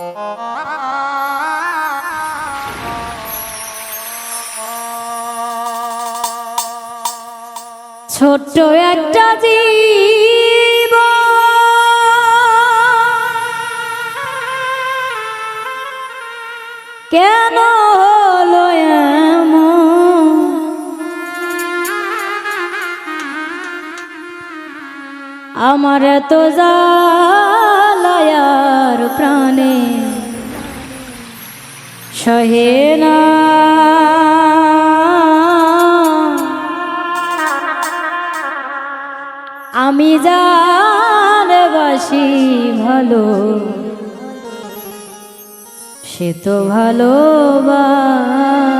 ছোট্ট একটা জীব কেন হলো? আমার এত জালায়ার প্রাণে। সহে না। আমি জানবাসি ভালো। সে তো ভালোবাসে।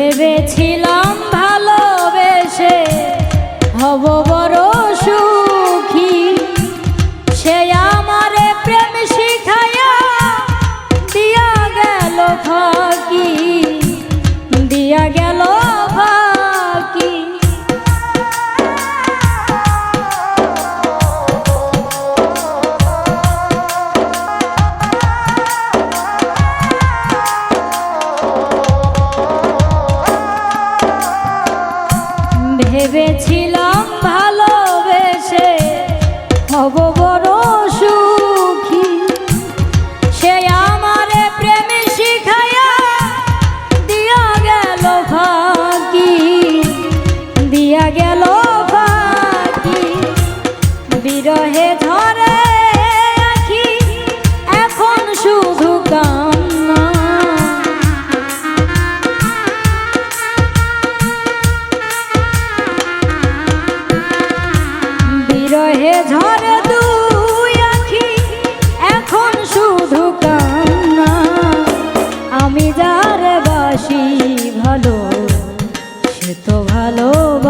ভেবেছিলাম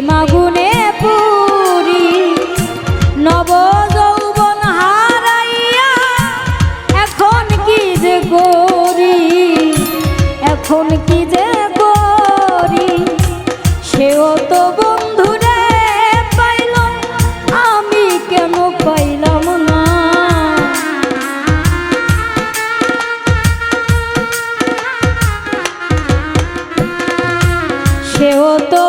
মাগুনে পুরি, নব যৌবন হারাইয়া এখন কি যে গরি এখন কি যে গরি সেও তো বন্ধুরে পাইল আমি কেন পাইলাম না? সেও তো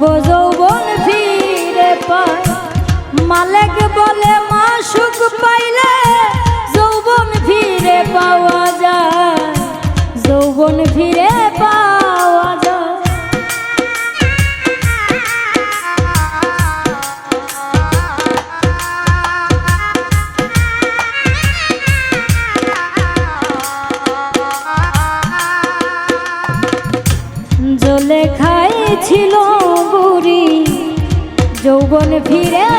নব যৌবন ফিরে পায়। মালেক বলে মা সুখ পাইলে যৌবন ফিরে পাওয়া যায়। যৌবন ফিরে ফিরে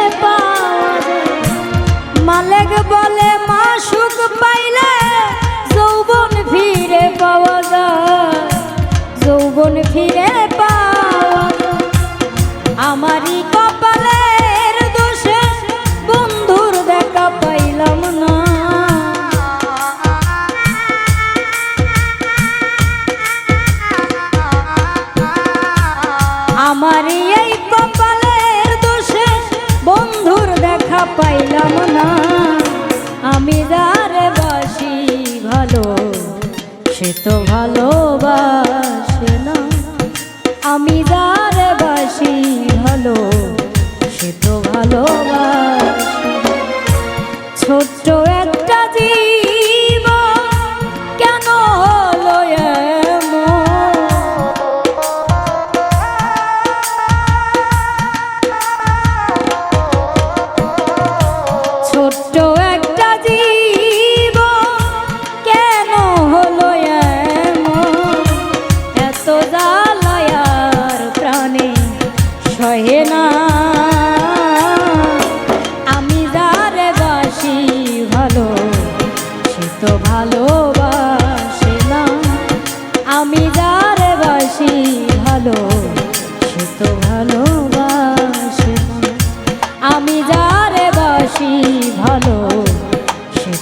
ভালোবাসা। আমি যারে বাসি ভালো সে তো ভালোবাসে আমি যারে বাসি ভালো সে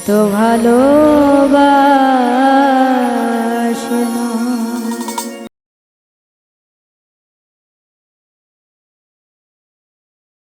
এত ভালোবাস।